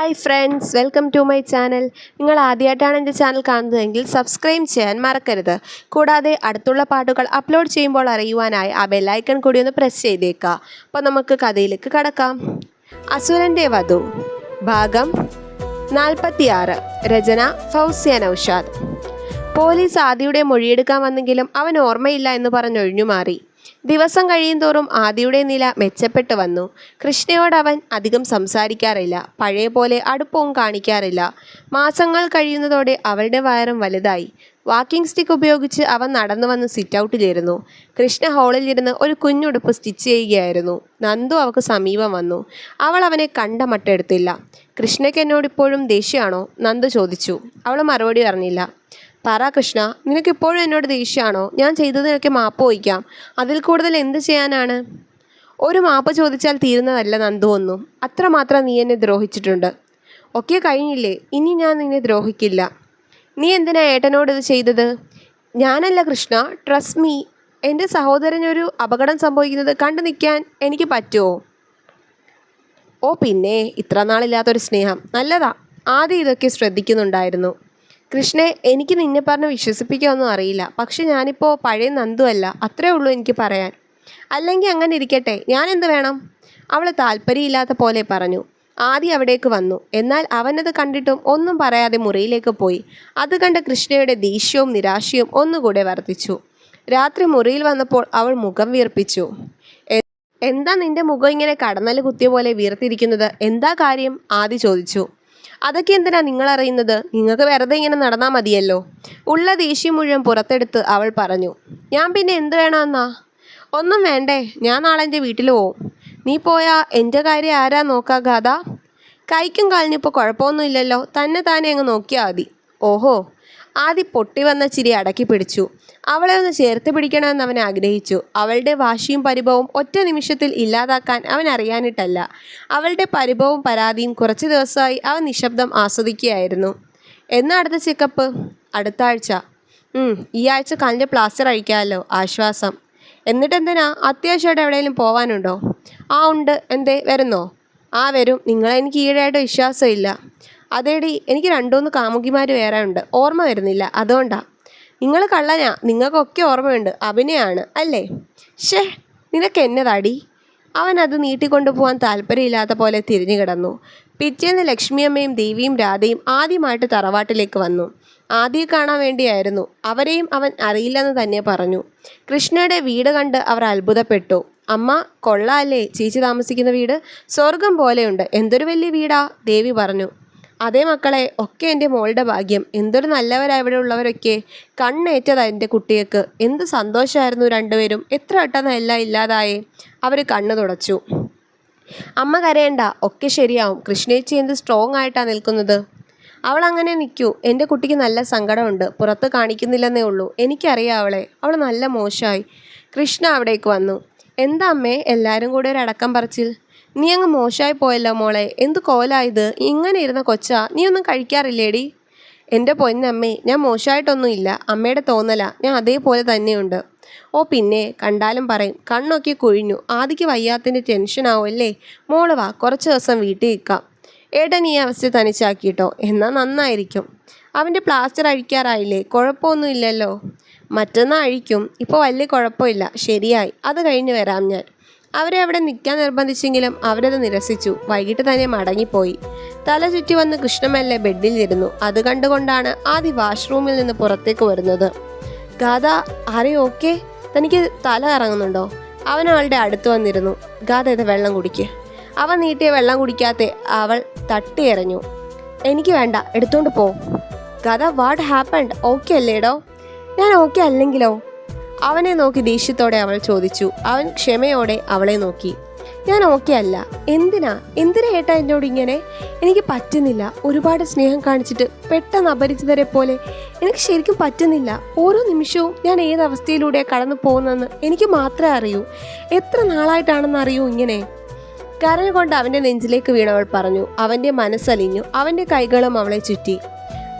Hi friends welcome to my channel നിങ്ങൾ ആദ്യമായിട്ടാണ് എന്റെ ചാനൽ കാണുന്നതെങ്കിൽ സബ്സ്ക്രൈബ് ചെയ്യാൻ മറക്കരുത്. കൂടാതെ അടുത്തുള്ള പാട്ടുകൾ അപ്ലോഡ് ചെയ്യുമ്പോൾ അറിയുവാനായി ആ ബെല്ലൈക്കൺ കൂടി ഒന്ന് പ്രസ് ചെയ്തേക്കുക. അപ്പോൾ നമുക്ക് കഥയിലേക്ക് കടക്കാം. അസുരന്റെ വധു. ഭാഗം നാൽപ്പത്തിയാറ്. രചന ഫൗസിയ നൌഷാദ്. പോലീസ് ആദിയുടെ മൊഴിയെടുക്കാൻ വന്നെങ്കിലും അവൻ ഓർമ്മയില്ല എന്ന് പറഞ്ഞൊഴിഞ്ഞു മാറി ദിവസം കഴിയുന്തോറും ആദിയുടെ നില മെച്ചപ്പെട്ടു വന്നു. കൃഷ്ണയോട് അവൻ അധികം സംസാരിക്കാറില്ല. പഴയ പോലെ അടുപ്പവും കാണിക്കാറില്ല. മാസങ്ങൾ കഴിയുന്നതോടെ അവളുടെ വയറും വലുതായി. വാക്കിംഗ് സ്റ്റിക്ക് ഉപയോഗിച്ച് അവൻ നടന്നു വന്ന് സിറ്റ് ഔട്ടിലിരുന്നു കൃഷ്ണ ഹാളിലിരുന്ന് ഒരു കുഞ്ഞുടുപ്പ് സ്റ്റിച്ച് ചെയ്യുകയായിരുന്നു. നന്ദു അവൾക്ക് സമീപം വന്നു. അവൾ അവനെ കണ്ട മട്ടെടുത്തില്ല. കൃഷ്ണയ്ക്ക് എന്നോട് ഇപ്പോഴും ദേഷ്യമാണോ? നന്ദു ചോദിച്ചു. അവൾ മറുപടി പറഞ്ഞില്ല. പറ കൃഷ്ണ നിനക്ക് ഇപ്പോഴും എന്നോട് ദേഷ്യമാണോ? ഞാൻ ചെയ്തതിനൊക്കെ മാപ്പ് വഹിക്കാം അതിൽ കൂടുതൽ എന്ത് ചെയ്യാനാണ്? ഒരു മാപ്പ് ചോദിച്ചാൽ തീരുന്നതല്ല നന്ദു ഒന്നും. അത്രമാത്രം നീ എന്നെ ദ്രോഹിച്ചിട്ടുണ്ട്. ഒക്കെ കഴിഞ്ഞില്ലേ? ഇനി ഞാൻ നിന്നെ ദ്രോഹിക്കില്ല. നീ എന്തിനാ ഏട്ടനോട് ഇത് ചെയ്തത്? ഞാനല്ല കൃഷ്ണ. ട്രസ്റ്റ് മീ എന്റെ സഹോദരനൊരു അപകടം സംഭവിക്കുന്നത് കണ്ടു നിൽക്കാൻ എനിക്ക് പറ്റുമോ? ഓ പിന്നെ ഇത്ര നാളില്ലാത്തൊരു സ്നേഹം. നല്ലതാ. ആദ്യം ഇതൊക്കെ ശ്രദ്ധിക്കുന്നുണ്ടായിരുന്നു. കൃഷ്ണെ എനിക്ക് നിന്നെ പറഞ്ഞ് വിശ്വസിപ്പിക്കാനൊന്നും അറിയില്ല. പക്ഷെ ഞാനിപ്പോൾ പഴയ നന്ദു അല്ല. അത്രേ ഉള്ളൂ എനിക്ക് പറയാൻ. അല്ലെങ്കിൽ അങ്ങനെ ഇരിക്കട്ടെ. ഞാൻ എന്ത് വേണം? അവൾ താല്പര്യമില്ലാത്ത പോലെ പറഞ്ഞു. ആദ്യം അവിടേക്ക് വന്നു. എന്നാൽ അവനത് കണ്ടിട്ടും ഒന്നും പറയാതെ മുറിയിലേക്ക് പോയി. അത് കണ്ട കൃഷ്ണയുടെ ദേഷ്യവും നിരാശയും ഒന്നുകൂടെ വർദ്ധിച്ചു. രാത്രി മുറിയിൽ വന്നപ്പോൾ അവൾ മുഖം വീർപ്പിച്ചു. എന്താ നിന്റെ മുഖം ഇങ്ങനെ കടന്നൽ കുത്തിയ പോലെ വീർത്തിരിക്കുന്നത്? എന്താ കാര്യം? ആദി ചോദിച്ചു. അതൊക്കെ എന്തിനാ നിങ്ങൾ അറിയുന്നത് നിങ്ങൾക്ക് വെറുതെ ഇങ്ങനെ നടന്നാൽ മതിയല്ലോ. ഉള്ള ദേഷ്യം മുഴുവൻ പുറത്തെടുത്ത് അവൾ പറഞ്ഞു ഞാൻ പിന്നെ എന്ത് വേണമെന്നാ ഒന്നും വേണ്ടേ ഞാൻ നാളെ എന്റെ വീട്ടിൽ പോവും. നീ പോയാ എന്റെ കാര്യം ആരാ നോക്കാ ഗാഥ കൈക്കും കാലിനിപ്പോൾ കുഴപ്പമൊന്നുമില്ലല്ലോ. തന്നെ താനെ അങ്ങ് നോക്കിയാൽ മതി. ഓഹോ ആദി പൊട്ടി വന്ന ചിരി അടക്കി പിടിച്ചു. അവളെ ഒന്ന് ചേർത്ത് പിടിക്കണമെന്ന് അവൻ ആഗ്രഹിച്ചു. അവളുടെ വാശിയും പരിഭവവും ഒറ്റ നിമിഷത്തിൽ ഇല്ലാതാക്കാൻ അവൻ അറിയാനിട്ടല്ല. അവളുടെ പരിഭവവും പരാതിയും കുറച്ച് ദിവസമായി അവൻ നിശബ്ദം ആസ്വദിക്കുകയായിരുന്നു. എന്നാ അടുത്ത ചെക്കപ്പ് അടുത്ത ആഴ്ച. ഈ ആഴ്ച കാലിന്റെ പ്ലാസ്റ്റർ അഴിക്കാമല്ലോ. ആശ്വാസം. എന്നിട്ട് എന്തിനാ? അത്യാവശ്യമായിട്ട് എവിടെയെങ്കിലും പോവാനുണ്ടോ? ആ ഉണ്ട്. എന്തേ വരുന്നോ? ആ വരും. നിങ്ങളെനിക്ക് ഈടായിട്ട് വിശ്വാസമില്ല. അതേടി എനിക്ക് രണ്ടുമൂന്ന് കാമുകിമാർ വേറെ ഉണ്ട് ഓർമ്മ വരുന്നില്ല. അതുകൊണ്ടാ. നിങ്ങൾ കള്ളനാ. നിങ്ങൾക്കൊക്കെ ഓർമ്മയുണ്ട്. അഭിനയാണ് അല്ലേ? ഷേ നിനക്ക് എന്നതാടി? അവൻ അത് നീട്ടിക്കൊണ്ടുപോകാൻ താല്പര്യമില്ലാത്ത പോലെ തിരിഞ്ഞു കിടന്നു. പിറ്റേന്ന് ലക്ഷ്മിയമ്മയും ദേവിയും രാധയും ആദ്യമായിട്ട് തറവാട്ടിലേക്ക് വന്നു. ആദ്യം കാണാൻ വേണ്ടിയായിരുന്നു. അവരെയും അവൻ അറിയില്ലെന്ന് തന്നെ പറഞ്ഞു. കൃഷ്ണയുടെ വീട് കണ്ട് അവർ അത്ഭുതപ്പെട്ടു. അമ്മ കൊള്ളാല്ലേ? ചേച്ചി താമസിക്കുന്ന വീട്? സ്വർഗം പോലെയുണ്ട്. എന്തൊരു വലിയ വീടാ? ദേവി പറഞ്ഞു. അതേ മക്കളെ ഒക്കെ എന്റെ മോളുടെ ഭാഗ്യം. എന്തൊരു നല്ലവരാ ഇവിടെ ഉള്ളവരൊക്കെ. കണ്ണേറ്റതാ എന്റെ കുട്ടികൾക്ക്. എന്ത് സന്തോഷമായിരുന്നു രണ്ടുപേരും. എത്ര പെട്ടെന്ന് എല്ലാം ഇല്ലാതായേ. അവർ കണ്ണു തുടച്ചു. അമ്മ കരയണ്ട ഒക്കെ ശരിയാവും. കൃഷ്ണേച്ചി എന്ത് സ്ട്രോങ് ആയിട്ടാണ് നിൽക്കുന്നത്. അവൾ അങ്ങനെ നിൽക്കൂ. എന്റെ കുട്ടിക്ക് നല്ല സങ്കടമുണ്ട്. പുറത്ത് കാണിക്കുന്നില്ലെന്നേ ഉള്ളൂ. എനിക്കറിയാം അവളെ. അവൾ നല്ല മോശമായി. കൃഷ്ണ അവിടേക്ക് വന്നു. എന്താ അമ്മേ? എല്ലാവരും കൂടെ ഒരു അടക്കം പറച്ചിൽ. നീ അങ്ങ് മോശമായി പോയല്ലോ മോളെ. എന്ത് കോലായത് ഇങ്ങനെ ഇരുന്ന കൊച്ചാ നീ ഒന്നും കഴിക്കാറില്ലേടി? എന്റെ പൊന്നമ്മേ ഞാൻ മോശമായിട്ടൊന്നുമില്ല. അമ്മയുടെ തോന്നലാ. ഞാൻ അതേപോലെ തന്നെയുണ്ട്. ഓ പിന്നെ കണ്ടാലും പറയും കണ്ണൊക്കെ കുഴിഞ്ഞു. ആദിക്ക് വയ്യാത്തതിന്റെ ടെൻഷനാവും അല്ലേ? മോൾ വാ കുറച്ച് ദിവസം വീട്ടിൽ നിൽക്കാം. ഏട്ടൻ ഈ അവസ്ഥ തനിച്ചാക്കിയിട്ടോ? എന്നാൽ നന്നായിരിക്കും. അവന്റെ പ്ലാസ്റ്റർ അഴിക്കാറായില്ലേ? കുഴപ്പമൊന്നുമില്ലല്ലോ. മറ്റന്നാൾ അഴിക്കും. ഇപ്പോൾ വലിയ കുഴപ്പമില്ല. ശരിയായി. അത് കഴിഞ്ഞ് വരാം ഞാൻ. അവരെ അവിടെ നിൽക്കാൻ നിർബന്ധിച്ചെങ്കിലും അവരത് നിരസിച്ചു. വൈകിട്ട് തന്നെ മടങ്ങിപ്പോയി. തല ചുറ്റി വന്ന് കൃഷ്ണമല്ലെ ബെഡിൽ ഇരുന്നു. അത് കണ്ടുകൊണ്ടാണ് ആദ്യ വാഷ്റൂമിൽ നിന്ന് പുറത്തേക്ക് വരുന്നത്. ഗാഥ ആരെ ഓക്കെ? തനിക്ക് തല കറങ്ങുന്നുണ്ടോ? അവൻ അവളുടെ അടുത്ത് വന്നിരുന്നു. ഗാഥ ഇത് വെള്ളം കുടിക്ക്. അവൻ നീട്ടിയ വെള്ളം കുടിക്കാതെ അവൾ തട്ടി എറിഞ്ഞു എനിക്ക് വേണ്ട എടുത്തോണ്ട് പോ. ഗാഥ വാട്ട് ഹാപ്പൻഡ് ഓക്കെ അല്ലേടോ? ഞാൻ ഓക്കെ അല്ലെങ്കിലോ? അവനെ നോക്കി ദേഷ്യത്തോടെ അവൾ ചോദിച്ചു. അവൻ ക്ഷമയോടെ അവളെ നോക്കി. ഞാൻ ഓക്കെ അല്ല. എന്തിനാ? എന്തിനാ ഏട്ടാ എന്നോട് ഇങ്ങനെ? എനിക്ക് പറ്റുന്നില്ല. ഒരുപാട് സ്നേഹം കാണിച്ചിട്ട് പെട്ടെന്ന് അപരിചിതരെ പോലെ എനിക്ക് ശരിക്കും പറ്റുന്നില്ല. ഓരോ നിമിഷവും ഞാൻ ഏത് അവസ്ഥയിലൂടെ കടന്നു പോകുന്നതെന്ന് എനിക്ക് മാത്രമേ അറിയൂ. എത്ര നാളായിട്ടാണെന്ന് അറിയൂ ഇങ്ങനെ? കരഞ്ഞുകൊണ്ട് അവന്റെ നെഞ്ചിലേക്ക് വീണവൾ പറഞ്ഞു. അവന്റെ മനസ്സലിഞ്ഞു. അവന്റെ കൈകളും അവളെ ചുറ്റി.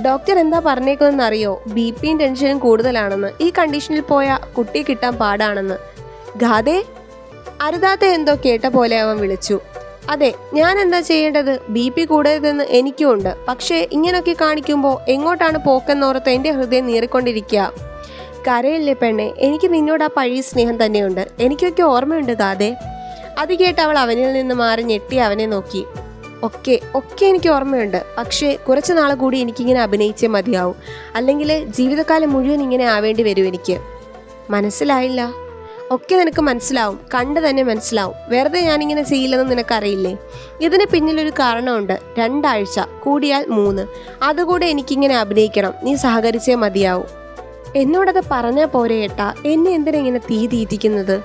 ഡോക്ടർ എന്താ പറഞ്ഞേക്കുന്നതെന്ന് അറിയോ? ബി പിയും ടെൻഷനും കൂടുതലാണെന്ന്. ഈ കണ്ടീഷനിൽ പോയ കുട്ടി കിട്ടാൻ പാടാണെന്ന്. ഗാദേ അരുതാത്ത എന്തോ കേട്ട പോലെ അവൻ വിളിച്ചു. അതെ ഞാൻ എന്താ ചെയ്യേണ്ടത്? ബി പി കൂടരുതെന്ന് എനിക്കും ഉണ്ട്. പക്ഷേ ഇങ്ങനൊക്കെ കാണിക്കുമ്പോൾ എങ്ങോട്ടാണ് പോക്കെന്നോർത്ത് എന്റെ ഹൃദയം നീറിക്കൊണ്ടിരിക്കുക കരയില്ലേ പെണ്ണെ എനിക്ക് നിന്നോട് ആ പഴയ സ്നേഹം തന്നെയുണ്ട്. എനിക്കൊക്കെ ഓർമ്മയുണ്ട് കാതെ അത് കേട്ട് അവൾ അവനിൽ നിന്ന് മാറി ഞെട്ടി അവനെ നോക്കി. ഒക്കെ ഒക്കെ എനിക്ക് ഓർമ്മയുണ്ട്. പക്ഷേ കുറച്ച് നാൾ കൂടി എനിക്കിങ്ങനെ അഭിനയിച്ചേ മതിയാവും. അല്ലെങ്കിൽ ജീവിതകാലം മുഴുവൻ ഇങ്ങനെ ആവേണ്ടി വരും എനിക്ക്. മനസ്സിലായില്ല? ഒക്കെ നിനക്ക് മനസ്സിലാവും. കണ്ട് തന്നെ മനസ്സിലാവും. വെറുതെ ഞാനിങ്ങനെ ചെയ്യില്ലെന്ന് നിനക്കറിയില്ലേ? ഇതിന് പിന്നിലൊരു കാരണമുണ്ട്. രണ്ടാഴ്ച കൂടിയാൽ മൂന്ന്. അതുകൂടെ എനിക്കിങ്ങനെ അഭിനയിക്കണം. നീ സഹകരിച്ചേ മതിയാവും. എന്നോടത് പറഞ്ഞാൽ പോരെ എന്നെ എന്തിനാ ഇങ്ങനെ തീ തീറ്റിക്കുന്നത്?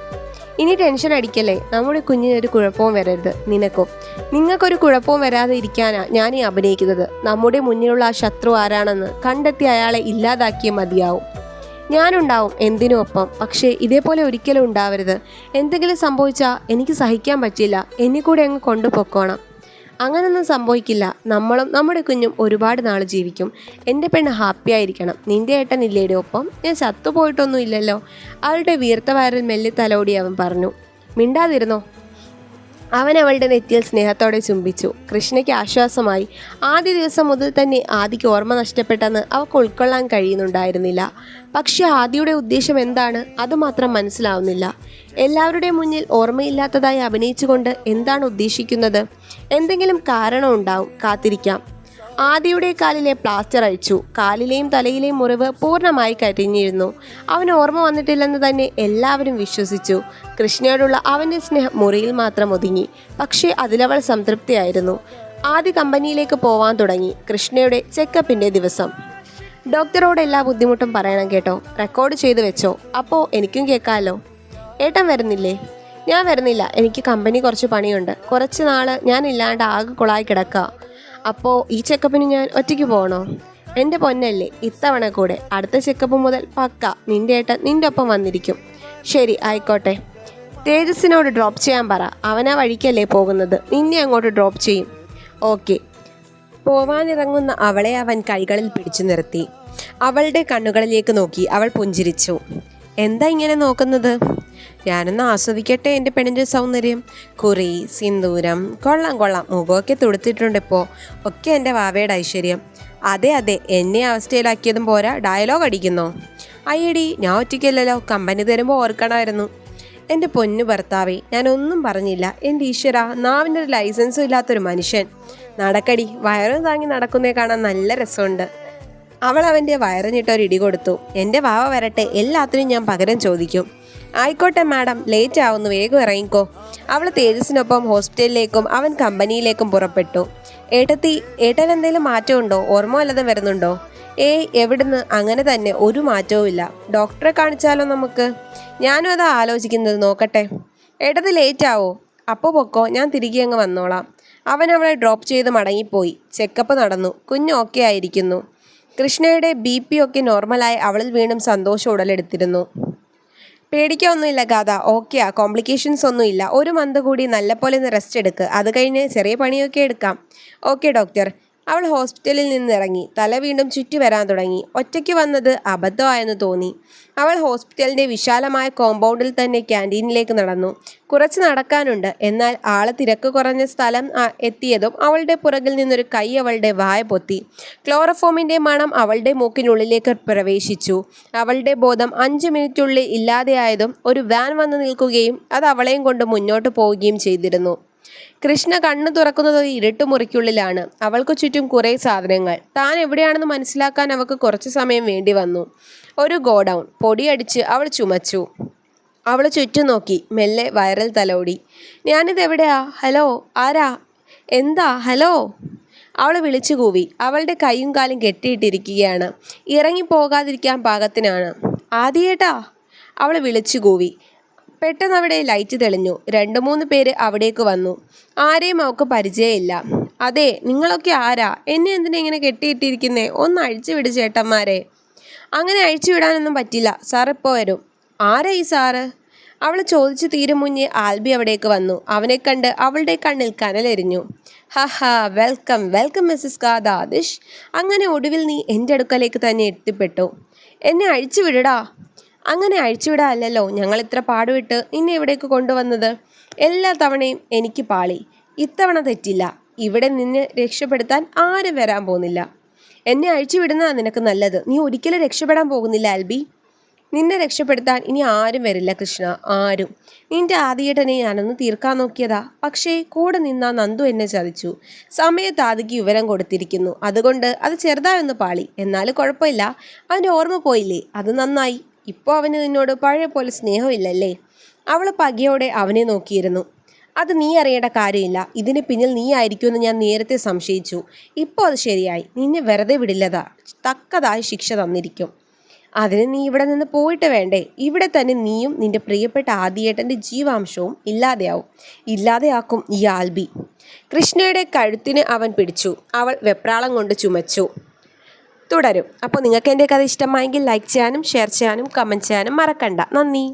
ഇനി ടെൻഷൻ അടിക്കല്ലേ? നമ്മുടെ കുഞ്ഞിനൊരു കുഴപ്പവും വരരുത് നിനക്കും. നിങ്ങൾക്കൊരു കുഴപ്പവും വരാതെ ഇരിക്കാനാ ഞാൻ ഈ അഭിനയിക്കുന്നത്. നമ്മുടെ മുന്നിലുള്ള ആ ശത്രു ആരാണെന്ന് കണ്ടെത്തി അയാളെ ഇല്ലാതാക്കിയേ മതിയാവും. ഞാനുണ്ടാവും എന്തിനും ഒപ്പം പക്ഷേ ഇതേപോലെ ഒരിക്കലും ഉണ്ടാവരുത്. എന്തെങ്കിലും സംഭവിച്ചാൽ എനിക്ക് സഹിക്കാൻ പറ്റില്ല. എന്നെ കൂടെ അങ്ങ് കൊണ്ടുപൊക്കോണം. അങ്ങനൊന്നും സംഭവിക്കില്ല. നമ്മളും നമ്മുടെ കുഞ്ഞും ഒരുപാട് നാൾ ജീവിക്കും. എന്റെ പെണ്ണ് ഹാപ്പി ആയിരിക്കണം. നിന്റെ ഏട്ടൻ ഇല്ലേടെ ഒപ്പം? ഞാൻ ചത്തുപോയിട്ടൊന്നും ഇല്ലല്ലോ. അവളുടെ വീർത്ത വയറിൽ മെല്ലെ തലോടി അവൻ പറഞ്ഞു. മിണ്ടാതിരുന്നോ? അവൻ അവളുടെ നെറ്റിയിൽ സ്നേഹത്തോടെ ചുംബിച്ചു. കൃഷ്ണയ്ക്ക് ആശ്വാസമായി. ആദ്യ ദിവസം മുതൽ തന്നെ ആദിക്ക് ഓർമ്മ നഷ്ടപ്പെട്ടെന്ന് അവൾക്ക് ഉൾക്കൊള്ളാൻ കഴിയുന്നുണ്ടായിരുന്നില്ല. പക്ഷേ ആദിയുടെ ഉദ്ദേശം എന്താണ്? അതുമാത്രം മനസ്സിലാവുന്നില്ല. എല്ലാവരുടെയും മുന്നിൽ ഓർമ്മയില്ലാത്തതായി അഭിനയിച്ചുകൊണ്ട് എന്താണ് ഉദ്ദേശിക്കുന്നത്? എന്തെങ്കിലും കാരണം ഉണ്ടാവും കാത്തിരിക്കാം. ആദിയുടെ കാലിലെ പ്ലാസ്റ്റർ അഴിച്ചു. കാലിലെയും തലയിലെയും മുറിവ് പൂർണമായി കരിഞ്ഞിരുന്നു. അവന് ഓർമ്മ വന്നിട്ടില്ലെന്ന് തന്നെ എല്ലാവരും വിശ്വസിച്ചു. കൃഷ്ണയോടുള്ള അവന്റെ സ്നേഹം മുറിയിൽ മാത്രം ഒതുങ്ങി. പക്ഷേ അതിലവൾ സംതൃപ്തിയായിരുന്നു. ആദ്യ കമ്പനിയിലേക്ക് പോവാൻ തുടങ്ങി. കൃഷ്ണയുടെ ചെക്കപ്പിന്റെ ദിവസം. ഡോക്ടറോട് എല്ലാ ബുദ്ധിമുട്ടും പറയണം കേട്ടോ. റെക്കോർഡ് ചെയ്തു വെച്ചോ. അപ്പോൾ എനിക്കും കേൾക്കാമല്ലോ ഏട്ടൻ വരുന്നില്ലേ? ഞാൻ വരുന്നില്ല. എനിക്ക് കമ്പനി കുറച്ച് പണിയുണ്ട്. കുറച്ച് നാൾ ഞാനില്ലാണ്ട് ആകെ കുളായി കിടക്കുക അപ്പോൾ ഈ ചെക്കപ്പിന് ഞാൻ ഒറ്റയ്ക്ക് പോകണോ എന്റെ പൊന്നല്ലേ ഇത്തവണ കൂടെ അടുത്ത ചെക്കപ്പ് മുതൽ പക്ക നിന്റെ ഏട്ടൻ നിന്റെ ഒപ്പം വന്നിരിക്കും. ശരി ആയിക്കോട്ടെ. തേജസ്സിനോട് ഡ്രോപ്പ് ചെയ്യാൻ പറ. അവനാ വഴിക്കല്ലേ പോകുന്നത്. നിന്നെ അങ്ങോട്ട് ഡ്രോപ്പ് ചെയ്യും. ഓക്കെ പോവാനിറങ്ങുന്ന അവളെ അവൻ കൈകളിൽ പിടിച്ചു നിർത്തി. അവളുടെ കണ്ണുകളിലേക്ക് നോക്കി. അവൾ പുഞ്ചിരിച്ചു. എന്താ ഇങ്ങനെ നോക്കുന്നത്? ഞാനൊന്ന് ആസ്വദിക്കട്ടെ എന്റെ പെണ്ണിന്റെ സൗന്ദര്യം. കുറി സിന്ദൂരം കൊള്ളാം കൊള്ളാം. മുഖമൊക്കെ തുടുത്തിട്ടുണ്ട് ഇപ്പോൾ ഒക്കെ എന്റെ വാവയുടെ ഐശ്വര്യം. അതെ അതെ എന്നെ അവസ്ഥയിലാക്കിയതും പോരാ. ഡയലോഗ് അടിക്കുന്നോ? അയ്യടി ഞാൻ ഒറ്റയ്ക്കല്ലല്ലോ. കമ്പനി തരുമ്പോൾ ഓർക്കണമായിരുന്നു. എന്റെ പൊന്നു ഭർത്താവെ ഞാനൊന്നും പറഞ്ഞില്ല. എന്റെ ഈശ്വര നാവിന്റെ ഒരു ലൈസൻസും ഇല്ലാത്തൊരു മനുഷ്യൻ. നടക്കടി വയറും താങ്ങി നടക്കുന്നേ കാണാൻ നല്ല രസമുണ്ട്. അവൾ അവന്റെ വയറിഞ്ഞിട്ടൊരിടി കൊടുത്തു. എന്റെ വാവ വരട്ടെ എല്ലാത്തിനും ഞാൻ പകരം ചോദിക്കും. ആയിക്കോട്ടെ മാഡം. ലേറ്റ് ആവുന്നു. വേഗം ഇറങ്ങിക്കോ. അവൾ തേജസ്സിനൊപ്പം ഹോസ്പിറ്റലിലേക്കും അവൻ കമ്പനിയിലേക്കും പുറപ്പെട്ടു. ഏട്ടത്തി ഏട്ടൻ എന്തെങ്കിലും മാറ്റമുണ്ടോ? ഓർമ്മ വല്ലതും വരുന്നുണ്ടോ? ഏയ് എവിടുന്ന്? അങ്ങനെ തന്നെ ഒരു മാറ്റവും ഇല്ല. ഡോക്ടറെ കാണിച്ചാലോ നമുക്ക്? ഞാനും അത് ആലോചിക്കുന്നത്. നോക്കട്ടെ. ഏട്ടത്തി ലേറ്റ് ആവോ? അപ്പോൾ പൊക്കോ ഞാൻ തിരികെ അങ്ങ് വന്നോളാം. അവൻ അവളെ ഡ്രോപ്പ് ചെയ്ത് മടങ്ങിപ്പോയി. ചെക്കപ്പ് നടന്നു. കുഞ്ഞ് ഓക്കെ ആയിരിക്കുന്നു. കൃഷ്ണയുടെ ബി പി ഒക്കെ നോർമലായി അവളിൽ വീണ്ടും സന്തോഷം ഉടലെടുത്തിരുന്നു. പേടിക്കൊന്നുമില്ല ഗാഥ ഓക്കെയാ കോംപ്ലിക്കേഷൻസ് ഒന്നുമില്ല. ഒരു മന്ത് കൂടി നല്ലപോലെ ഒന്ന് റെസ്റ്റ് എടുക്കുക അത് കഴിഞ്ഞ് ചെറിയ പണിയൊക്കെ എടുക്കാം. ഓക്കെ ഡോക്ടർ അവൾ ഹോസ്പിറ്റലിൽ നിന്നിറങ്ങി. തല വീണ്ടും ചുറ്റി വരാൻ തുടങ്ങി. ഒറ്റയ്ക്ക് വന്നത് അബദ്ധമായെന്ന് തോന്നി. അവൾ ഹോസ്പിറ്റലിന്റെ വിശാലമായ കോമ്പൗണ്ടിൽ തന്നെ ക്യാന്റീനിലേക്ക് നടന്നു. കുറച്ച് നടക്കാനുണ്ട്. എന്നാൽ ആൾ തിരക്ക് കുറഞ്ഞ സ്ഥലം എത്തിയതും അവളുടെ പുറകിൽ നിന്നൊരു കൈ അവളുടെ വായ പൊത്തി. ക്ലോറഫോമിന്റെ മണം അവളുടെ മൂക്കിനുള്ളിലേക്ക് പ്രവേശിച്ചു. അവളുടെ ബോധം അഞ്ച് മിനിറ്റുള്ളിൽ ഇല്ലാതെയായതും ഒരു വാൻ വന്ന് നിൽക്കുകയും അത് അവളെയും കൊണ്ട് മുന്നോട്ട് പോവുകയും ചെയ്തിരുന്നു. കൃഷ്ണ കണ്ണു തുറക്കുന്നത് ഇരുട്ടുമുറിക്കുള്ളിലാണ് അവൾക്ക് ചുറ്റും കുറേ സാധനങ്ങൾ. താൻ എവിടെയാണെന്ന് മനസ്സിലാക്കാൻ അവൾക്ക് കുറച്ച് സമയം വേണ്ടി വന്നു. ഒരു ഗോഡൗൺ. പൊടിയടിച്ച് അവൾ ചുമച്ചു. അവൾ ചുറ്റും നോക്കി. മെല്ലെ വയറൽ തലോടി. ഞാനിത് എവിടെയാ? ഹലോ? ആരാ? എന്താ? ഹലോ? അവൾ വിളിച്ചു കൂവി. അവളുടെ കൈയും കാലും കെട്ടിയിട്ടിരിക്കുകയാണ്. ഇറങ്ങി പോകാതിരിക്കാൻ പാകത്തിനാണ്. ആദ്യേട്ടാ? അവൾ വിളിച്ചു കൂവി. പെട്ടെന്ന് അവിടെ ലൈറ്റ് തെളിഞ്ഞു. രണ്ട് മൂന്ന് പേര് അവിടേക്ക് വന്നു. ആരെയും അവൾക്ക് പരിചയമില്ല. അതെ നിങ്ങളൊക്കെ ആരാ? എന്നെ എന്തിനാ ഇങ്ങനെ കെട്ടിയിട്ടിരിക്കുന്നേ? ഒന്ന് അഴിച്ചു വിട് ചേട്ടന്മാരെ. അങ്ങനെ അഴിച്ചു വിടാനൊന്നും പറ്റില്ല. സാർ ഇപ്പോൾ വരും. ആരാ ഈ സാറ് അവൾ ചോദിച്ചു തീരും മുന്നേ ആൽബി അവിടേക്ക് വന്നു. അവനെ കണ്ട് അവളുടെ കണ്ണിൽ കനലെരിഞ്ഞു. ഹഹാ വെൽക്കം വെൽക്കം മിസ്സസ് കാദാദിഷ് അങ്ങനെ ഒടുവിൽ നീ എന്റെ അടുക്കലേക്ക് തന്നെ എത്തിപ്പെട്ടു. എന്നെ അഴിച്ചു വിടടാ. അങ്ങനെ അഴിച്ചുവിടാനല്ലോ ഞങ്ങൾ ഇത്ര പാടുവിട്ട് നിന്നെ ഇവിടേക്ക് കൊണ്ടുവന്നത്. എല്ലാ തവണയും എനിക്ക് പാളി. ഇത്തവണ തെറ്റില്ല. ഇവിടെ നിന്നെ രക്ഷപ്പെടുത്താൻ ആരും വരാൻ പോകുന്നില്ല. എന്നെ അഴിച്ചുവിടുന്നതാണ് നിനക്ക് നല്ലത്. നീ ഒരിക്കലും രക്ഷപ്പെടാൻ പോകുന്നില്ല ആൽബി. നിന്നെ രക്ഷപ്പെടുത്താൻ ഇനി ആരും വരില്ല കൃഷ്ണ. ആരും. നിന്റെ ആദ്യേട്ടനെ ഞാനൊന്ന് തീർക്കാൻ നോക്കിയതാ. പക്ഷേ കൂടെ നിന്നാ നന്ദു എന്നെ ചതിച്ചു. സമയത്ത് ആദിക്ക് വിവരം കൊടുത്തിരിക്കുന്നു. അതുകൊണ്ട് അത് ചെറുതായൊന്ന് പാളി. എന്നാലും കുഴപ്പമില്ല. അവന്റെ ഓർമ്മ പോയില്ലേ? അത് നന്നായി. ഇപ്പോൾ അവന് നിന്നോട് പഴയ പോലെ സ്നേഹമില്ലല്ലേ? അവൾ പകയോടെ അവനെ നോക്കിയിരുന്നു. അത് നീ അറിയേണ്ട കാര്യമില്ല. ഇതിന് പിന്നിൽ നീ ആയിരിക്കുമെന്ന് ഞാൻ നേരത്തെ സംശയിച്ചു. ഇപ്പോൾ അത് ശരിയായി. നിന്നെ വെറുതെ വിടില്ലതാ. തക്കതായി ശിക്ഷ തന്നിരിക്കും. അതിന് നീ ഇവിടെ നിന്ന് പോയിട്ട് വേണ്ടേ? ഇവിടെ തന്നെ നീയും നിന്റെ പ്രിയപ്പെട്ട ആദിയേട്ടന്റെ ജീവാംശവും ഇല്ലാതെയാവും. ഇല്ലാതെയാക്കും ഈ ആൽബി. കൃഷ്ണയുടെ കഴുത്തിന് അവൻ പിടിച്ചു. അവൾ വെപ്രാളം കൊണ്ട് ചുമച്ചു. തുടരും. അപ്പോൾ നിങ്ങൾക്ക് എന്റെ കഥ ഇഷ്ടമായെങ്കിൽ ലൈക്ക് ചെയ്യാനും ഷെയർ ചെയ്യാനും കമന്റ് ചെയ്യാനും മറക്കണ്ട. നന്ദി.